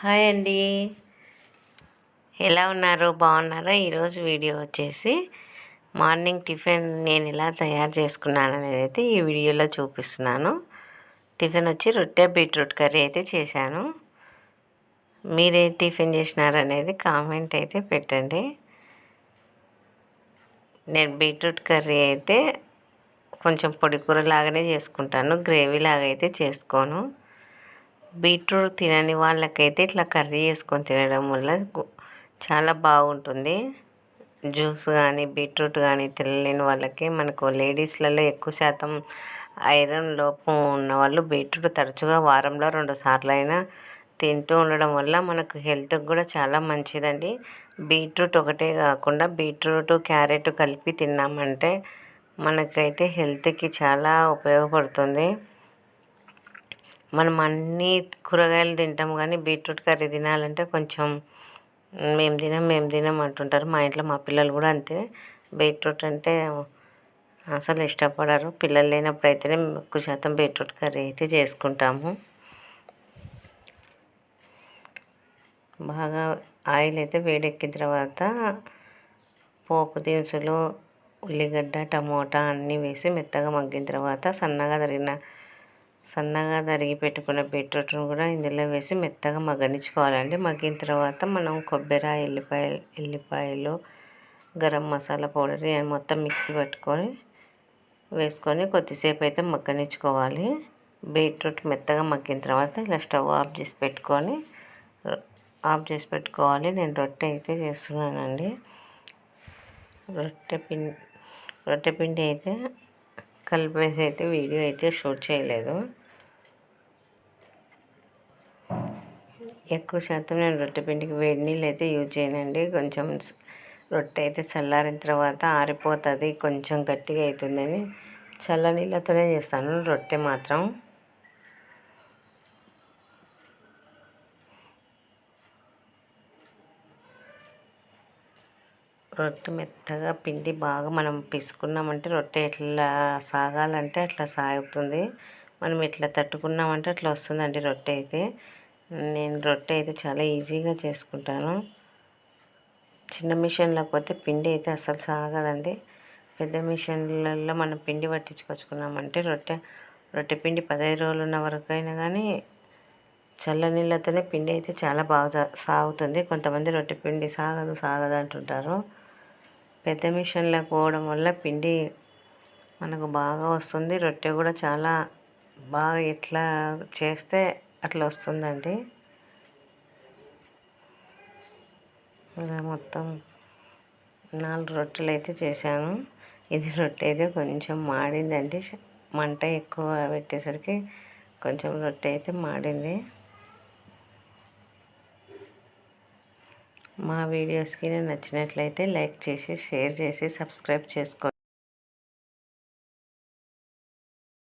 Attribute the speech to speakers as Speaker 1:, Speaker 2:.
Speaker 1: Hi అండి. ఎలా ఉన్నారు? బాగున్నారా? ఈరోజు వీడియో వచ్చేసి మార్నింగ్ టిఫిన్ నేను ఎలా తయారు చేసుకున్నాను అనేది అయితే ఈ వీడియోలో చూపిస్తున్నాను. టిఫిన్ వచ్చి రొట్టె బీట్రూట్ కర్రీ అయితే చేశాను. మీరే టిఫిన్ చేసినారనేది కామెంట్ అయితే పెట్టండి. నేను బీట్రూట్ కర్రీ అయితే కొంచెం పొడి కూర లాగానే చేసుకుంటాను. గ్రేవీ లాగా అయితే చేసుకోను. బీట్రూట్ తినని వాళ్ళకైతే ఇట్లా కర్రీ చేసుకొని తినడం వల్ల చాలా బాగుంటుంది. జ్యూస్ కానీ బీట్రూట్ కానీ తినలేని వాళ్ళకి మనకు లేడీస్లలో ఎక్కువ శాతం ఐరన్ లోపం ఉన్న వాళ్ళు బీట్రూట్ తరచుగా వారంలో రెండు సార్లు అయినా తింటూ ఉండడం వల్ల మనకు హెల్త్కి కూడా చాలా మంచిదండి. బీట్రూట్ ఒకటే కాకుండా బీట్రూట్ క్యారెట్ కలిపి తిన్నామంటే మనకైతే హెల్త్కి చాలా ఉపయోగపడుతుంది. మనం అన్ని కూరగాయలు తింటాం కానీ బీట్రూట్ కర్రీ తినాలంటే కొంచెం మేము తినం మేము తినం అంటుంటారు. మా ఇంట్లో మా పిల్లలు కూడా అంతే. బీట్రూట్ అంటే అసలు ఇష్టపడరు. పిల్లలు లేనప్పుడు అయితేనే ఎక్కువ శాతం బీట్రూట్ కర్రీ అయితే చేసుకుంటాము. బాగా ఆయిల్ అయితే వేడెక్కిన తర్వాత పోపు దినుసులు ఉల్లిగడ్డ టమోటా అన్నీ వేసి మెత్తగా మగ్గిన తర్వాత సన్నగా తరిగిన సన్నగా తరిగి పెట్టుకున్న బీట్రూట్ను కూడా ఇందులో వేసి మెత్తగా మగ్గనించుకోవాలండి మగ్గిన తర్వాత మనం కొబ్బరి ఎల్లిపాయ ఎల్లిపాయలు గరం మసాలా పౌడర్ మొత్తం మిక్సీ పట్టుకొని వేసుకొని కొద్దిసేపు అయితే మగ్గనిచ్చుకోవాలి. బీట్రూట్ మెత్తగా మగ్గిన తర్వాత ఇలా స్టవ్ ఆఫ్ చేసి పెట్టుకొని ఆఫ్ చేసి పెట్టుకోవాలి. నేను రొట్టె అయితే చేస్తున్నానండి. రొట్టె పిండి రొట్టె పిండి అయితే కలిపేసి అయితే వీడియో అయితే షూట్ చేయలేదు. ఎక్కువ శాతం నేను రొట్టె పిండికి వేడి నీళ్ళు అయితే యూజ్ చేయనండి. కొంచెం రొట్టె అయితే చల్లారిన తర్వాత ఆరిపోతుంది కొంచెం గట్టిగా అవుతుందని చల్ల నీళ్ళతోనే చేస్తాను. రొట్టె మాత్రం రొట్టె మెత్తగా పిండి బాగా మనం పిసుకున్నామంటే రొట్టె ఎట్లా సాగాలంటే అట్లా సాగుతుంది. మనం ఎట్లా తట్టుకున్నామంటే అట్లా వస్తుందండి రొట్టె అయితే. నేను రొట్టె అయితే చాలా ఈజీగా చేసుకుంటాను. చిన్న మిషన్లో పోతే పిండి అయితే అసలు సాగదండి. పెద్ద మిషన్లలో మనం పిండి పట్టించుకొచ్చుకున్నామంటే రొట్టె రొట్టె పిండి పదహైదు రోజులు ఉన్న వరకు అయినా కానీ చల్ల నీళ్ళతోనే పిండి అయితే చాలా బాగా సాగుతుంది. కొంతమంది రొట్టె పిండి సాగదు సాగదు అంటుంటారు. పెద్ద మిషన్లోకి పోవడం వల్ల పిండి మనకు బాగా వస్తుంది. రొట్టె కూడా చాలా బాగా ఎట్లా చేస్తే అట్లా వస్తుందండి. ఇలా మొత్తం నాలుగు రొట్టెలు అయితే చేశాను. ఇది రొట్టె అయితే కొంచెం మాడిందండి. మంట ఎక్కువ పెట్టేసరికి కొంచెం రొట్టె అయితే మాడింది. మా వీడియోస్కి నచ్చినట్లయితే లైక్ చేసి షేర్ చేసి సబ్స్క్రైబ్ చేసుకోండి